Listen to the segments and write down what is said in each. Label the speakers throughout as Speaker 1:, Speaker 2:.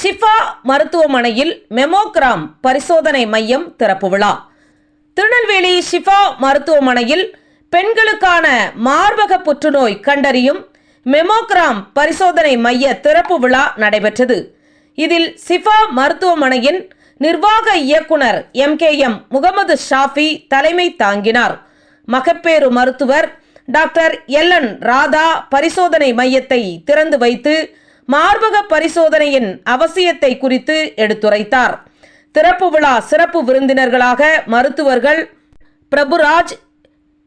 Speaker 1: ஷிஃபா மருத்துவமனையில் மெமோகிராம் பரிசோதனை மையம் திறப்பு விழா. திருநெல்வேலி ஷிஃபா மருத்துவமனையில் பெண்களுக்கான மார்பக புற்றுநோய் கண்டறியும் மெமோகிராம் பரிசோதனை மைய திறப்பு விழா நடைபெற்றது. இதில் சிஃபா மருத்துவமனையின் நிர்வாக இயக்குனர் M K M Mohammed Shafi தலைமை தாங்கினார். மகப்பேறு மருத்துவர் டாக்டர் எல்என் ராதா பரிசோதனை மையத்தை திறந்து வைத்து மார்பக பரிசோதனையின் அவசியத்தை குறித்து எடுத்துரைத்தார். திறப்பு விழா சிறப்பு விருந்தினர்களாக மருத்துவர்கள் பிரபுராஜ்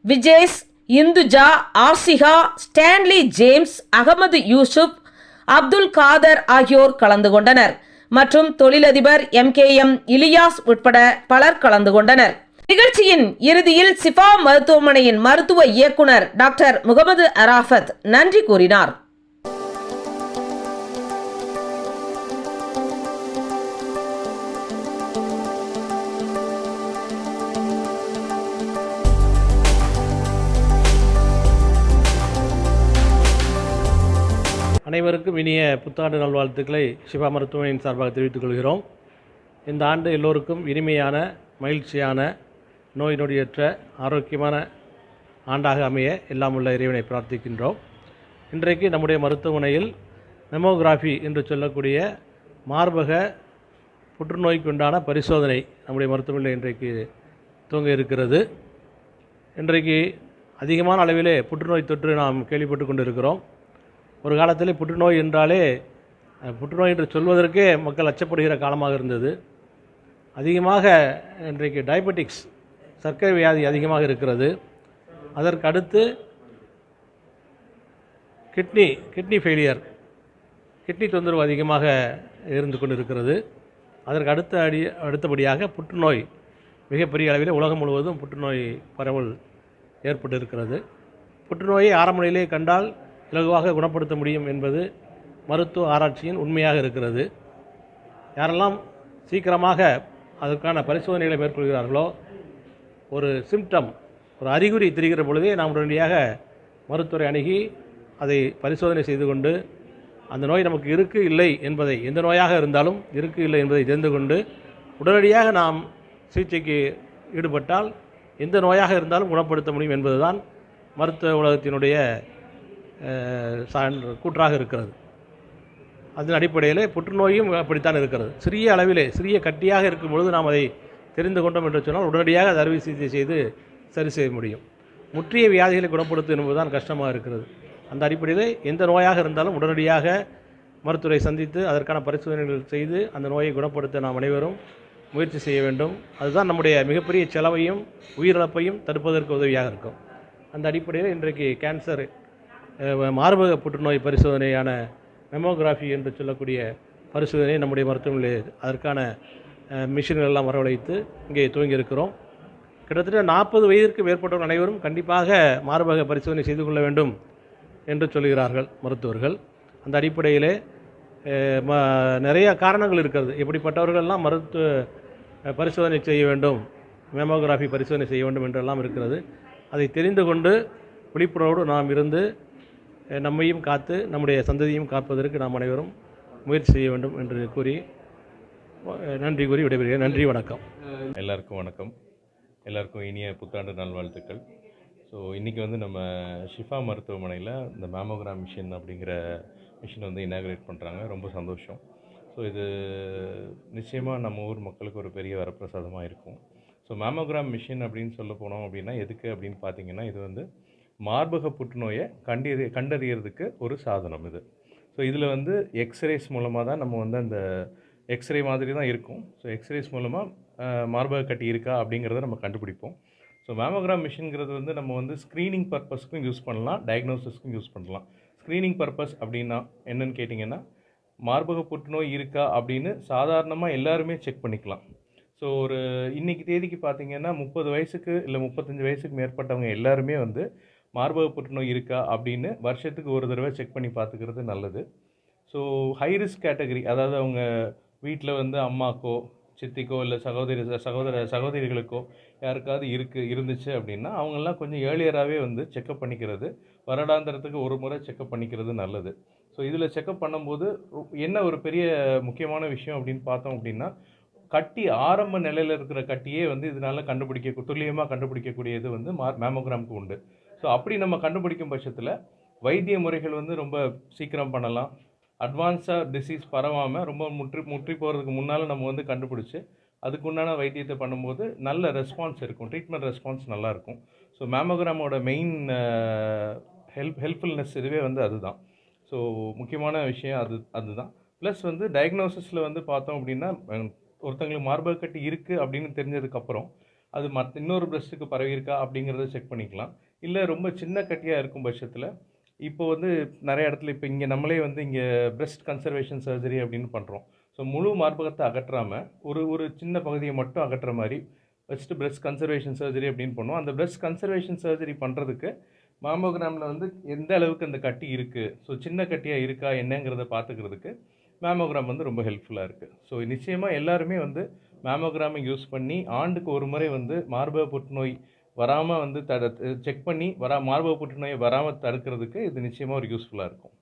Speaker 1: விஜேஷ் இந்துஜா ஆர்சிகா ஸ்டான்லி ஜேம்ஸ் அகமது யூசுப் அப்துல் காதர் ஆகியோர் கலந்து கொண்டனர். மற்றும் தொழிலதிபர் எம் கே எம் இலியாஸ் உட்பட பலர் கலந்து கொண்டனர். நிகழ்ச்சியின் இறுதியில் சிஃபா மருத்துவமனையின் மருத்துவ இயக்குனர் டாக்டர் முகமது அராஃபத் நன்றி கூறினார்.
Speaker 2: அனைவருக்கும் இனிய புத்தாண்டு நல்வாழ்த்துக்களை சிவா மருத்துவமனையின் சார்பாக தெரிவித்துக் கொள்கிறோம். இந்த ஆண்டு எல்லோருக்கும் இனிமையான மகிழ்ச்சியான நோய் நொடியற்ற ஆரோக்கியமான ஆண்டாக அமைய எல்லாம் உள்ள இறைவனை பிரார்த்திக்கின்றோம். இன்றைக்கு நம்முடைய மருத்துவமனையில் மெமோகிராஃபி என்று சொல்லக்கூடிய மார்பக புற்றுநோய்க்கு உண்டான பரிசோதனை நம்முடைய மருத்துவமனையில் இன்றைக்கு துவங்க இருக்கிறது. இன்றைக்கு அதிகமான அளவிலே புற்றுநோய் தொற்று நாம் கேள்விப்பட்டு கொண்டிருக்கிறோம். ஒரு காலத்தில் புற்றுநோய் என்றாலே புற்றுநோய் என்று சொல்வதற்கே மக்கள் அச்சப்படுகிற காலமாக இருந்தது. அதிகமாக இன்றைக்கு டயபெட்டிக்ஸ் சர்க்கரை வியாதி அதிகமாக இருக்கிறது. அதற்கு அடுத்து கிட்னி கிட்னி ஃபெயிலியர் கிட்னி தொந்தரவு அதிகமாக இருந்து கொண்டு இருக்கிறது அதற்கு அடுத்த அடி அடுத்தபடியாக புற்றுநோய் மிகப்பெரிய அளவில் உலகம் முழுவதும் புற்றுநோய் பரவல் ஏற்பட்டு இருக்கிறது புற்றுநோயை ஆரம்ப நிலையிலே கண்டால் இலகுவாக குணப்படுத்த முடியும் என்பது மருத்துவ ஆராய்ச்சியின் உண்மையாக இருக்கிறது. யாரெல்லாம் சீக்கிரமாக அதற்கான பரிசோதனைகளை மேற்கொள்கிறார்களோ ஒரு சிம்டம் ஒரு அறிகுறி தெரிகிற பொழுதே நாம் உடனடியாக மருத்துவரை அணுகி அதை பரிசோதனை செய்து கொண்டு அந்த நோய் நமக்கு இருக்கு இல்லை என்பதை எந்த நோயாக இருந்தாலும் இருக்கு இல்லை என்பதை தெரிந்து கொண்டு உடனடியாக நாம் சிகிச்சைக்கு ஈடுபட்டால் எந்த நோயாக இருந்தாலும் குணப்படுத்த முடியும் என்பதுதான் மருத்துவ உலகத்தினுடைய கூற்றாக இருக்கிறது. அதன் அடிப்படையில் புற்றுநோயும் அப்படித்தான் இருக்கிறது. சிறிய அளவிலே சிறிய கட்டியாக இருக்கும் பொழுது நாம் அதை தெரிந்து கொண்டோம் என்று சொன்னால் உடனடியாக அதை அறுவை சிகிச்சை செய்து சரி செய்ய முடியும். முற்றிய வியாதிகளை குணப்படுத்தும் என்பதுதான் கஷ்டமாக இருக்கிறது. அந்த அடிப்படையில் எந்த நோயாக இருந்தாலும் உடனடியாக மருத்துவரை சந்தித்து அதற்கான பரிசோதனைகள் செய்து அந்த நோயை குணப்படுத்த நாம் அனைவரும் முயற்சி செய்ய வேண்டும். அதுதான் நம்முடைய மிகப்பெரிய செலவையும் உயிரிழப்பையும் தடுப்பதற்கு உதவியாக இருக்கும். அந்த அடிப்படையில் இன்றைக்கு கேன்சர் மார்பக புற்றுநோய் பரிசோதனையான மெமோகிராஃபி என்று சொல்லக்கூடிய பரிசோதனை நம்முடைய மருத்துவமனையில் அதற்கான மிஷின்கள் எல்லாம் வரவழைத்து இங்கே துவங்கி இருக்கிறோம். கிட்டத்தட்ட நாற்பது வயதிற்கு மேற்பட்டவர்கள் அனைவரும் கண்டிப்பாக மார்பக பரிசோதனை செய்து கொள்ள வேண்டும் என்று சொல்கிறார்கள் மருத்துவர்கள். அந்த அடிப்படையிலே ம நிறைய காரணங்கள் இருக்கிறது. இப்படிப்பட்டவர்கள்லாம் மருத்துவ பரிசோதனை செய்ய வேண்டும் மேமோகிராஃபி பரிசோதனை செய்ய வேண்டும் என்றெல்லாம் இருக்கிறது. அதை தெரிந்து கொண்டு விழிப்புணர்வோடு நாம் இருந்து நம்மையும் காத்து நம்முடைய சந்ததியும் காப்பதற்கு நாம் அனைவரும் முயற்சி செய்ய வேண்டும் என்று கூறி நன்றி கூறி விடைபெறுகிறேன். நன்றி வணக்கம்.
Speaker 3: எல்லாருக்கும் வணக்கம். எல்லாருக்கும் இனிய புத்தாண்டு நல்வாழ்த்துக்கள். ஸோ இன்றைக்கி வந்து நம்ம ஷிஃபா மருத்துவமனையில் இந்த மேமோகிராம் மிஷின் அப்படிங்கிற மிஷின் வந்து இனாகிரேட் பண்ணுறாங்க ரொம்ப சந்தோஷம். ஸோ இது நிச்சயமாக நம்ம ஊர் மக்களுக்கு ஒரு பெரிய வரப்பிரசாதமாக இருக்கும். ஸோ மேமோகிராம் மிஷின் அப்படின்னு சொல்ல போனோம் அப்படின்னா எதுக்கு அப்படின்னு பார்த்தீங்கன்னா இது வந்து மார்பக புற்றுநோயை கண்டறி கண்டறியறதுக்கு ஒரு சாதனம் இது. ஸோ இதில் வந்து எக்ஸ்ரேஸ் மூலமாக தான் நம்ம வந்து அந்த எக்ஸ்ரே மாதிரி தான் இருக்கும். ஸோ எக்ஸ்ரேஸ் மூலமாக மார்பக கட்டி இருக்கா அப்படிங்கிறத நம்ம கண்டுபிடிப்போம். ஸோ மேமோகிராம் மிஷின்ங்கிறது வந்து நம்ம வந்து ஸ்க்ரீனிங் பர்பஸ்க்கும் யூஸ் பண்ணலாம் டயக்னோசிஸ்க்கும் யூஸ் பண்ணலாம். ஸ்க்ரீனிங் பர்பஸ் அப்படின்னா என்னன்னு கேட்டிங்கன்னா மார்பக புற்றுநோய் இருக்கா அப்படின்னு சாதாரணமாக எல்லாருமே செக் பண்ணிக்கலாம். ஸோ ஒரு இன்றைக்கி தேதிக்கு பார்த்தீங்கன்னா முப்பது வயசுக்கு இல்லை முப்பத்தஞ்சு வயசுக்கு மேற்பட்டவங்க எல்லாருமே வந்து மார்பக புற்றுநோய் இருக்கா அப்படின்னு வருஷத்துக்கு ஒரு தடவை செக் பண்ணி பார்த்துக்கிறது நல்லது. ஸோ ஹை ரிஸ்க் கேட்டகரி அதாவது அவங்க வீட்டில் வந்து அம்மாக்கோ சித்திக்கோ இல்லை சகோதரி சகோதர சகோதரிகளுக்கோ யாருக்காவது இருக்கு இருந்துச்சு அப்படின்னா அவங்கெல்லாம் கொஞ்சம் ஏர்லியராகவே வந்து செக்கப் பண்ணிக்கிறது. வருடாந்திரத்துக்கு ஒரு முறை செக்கப் பண்ணிக்கிறது நல்லது. ஸோ இதில் செக்கப் பண்ணும்போது என்ன ஒரு பெரிய முக்கியமான விஷயம் அப்படின்னு பார்த்தோம் அப்படின்னா கட்டி ஆரம்ப நிலையில் இருக்கிற கட்டியே வந்து இதனால் கண்டுபிடிக்க துல்லியமாக கண்டுபிடிக்கக்கூடியது வந்து மேமோகிராமுக்கு உண்டு. ஸோ அப்படி நம்ம கண்டுபிடிக்கும் பட்சத்தில் வைத்திய முறைகள் வந்து ரொம்ப சீக்கிரம் பண்ணலாம். அட்வான்ஸாக டிசீஸ் பரவாமல் ரொம்ப முற்றி முற்றி போகிறதுக்கு முன்னால் நம்ம வந்து கண்டுபிடிச்சி அதுக்குண்டான வைத்தியத்தை பண்ணும்போது நல்ல ரெஸ்பான்ஸ் இருக்கும். ட்ரீட்மெண்ட் ரெஸ்பான்ஸ் நல்லாயிருக்கும் ஸோ மேமோகிராமோட மெயின் ஹெல்ப் ஹெல்ப்ஃபுல்னஸ் இதுவே வந்து அதுதான். ஸோ முக்கியமான விஷயம் அது அதுதான். ப்ளஸ் வந்து டயக்னோசிஸில் வந்து பார்த்தோம் அப்படின்னா ஒருத்தங்களுக்கு மார்பக கட்டி இருக்குது அப்படின்னு தெரிஞ்சதுக்கப்புறம் அது மற்ற இன்னொரு பிரஸ்ட்டுக்கு பரவி இருக்கா அப்படிங்கிறத செக் பண்ணிக்கலாம். இல்லை ரொம்ப சின்ன கட்டியாக இருக்கும் பட்சத்தில் இப்போ வந்து நிறைய இடத்துல இப்போ இங்கே நம்மளே வந்து இங்கே breast கன்சர்வேஷன் சர்ஜரி அப்படின்னு பண்ணுறோம் ஸோ முழு மார்பகத்தை அகற்றாமல் ஒரு ஒரு சின்ன பகுதியை மட்டும் அகற்றுற மாதிரி ஃபஸ்ட்டு breast கன்சர்வேஷன் சர்ஜரி அப்படின்னு பண்ணுவோம். அந்த breast கன்சர்வேஷன் சர்ஜரி பண்ணுறதுக்கு மேமோகிராமில் வந்து எந்த அளவுக்கு அந்த கட்டி இருக்குது ஸோ சின்ன கட்டியாக இருக்கா என்னங்கிறத பார்த்துக்கிறதுக்கு மேமோகிராம் வந்து ரொம்ப ஹெல்ப்ஃபுல்லாக இருக்குது ஸோ நிச்சயமாக எல்லாருமே வந்து மேமோகிராமை யூஸ் பண்ணி ஆண்டுக்கு ஒரு முறை வந்து மார்பக புற்றுநோய் வராமல் வந்து தட செக் பண்ணி வரா மார்பக புற்றுநோயை வராமல் தடுக்கிறதுக்கு இது நிச்சயமாக ஒரு யூஸ்ஃபுல்லாக இருக்கும்.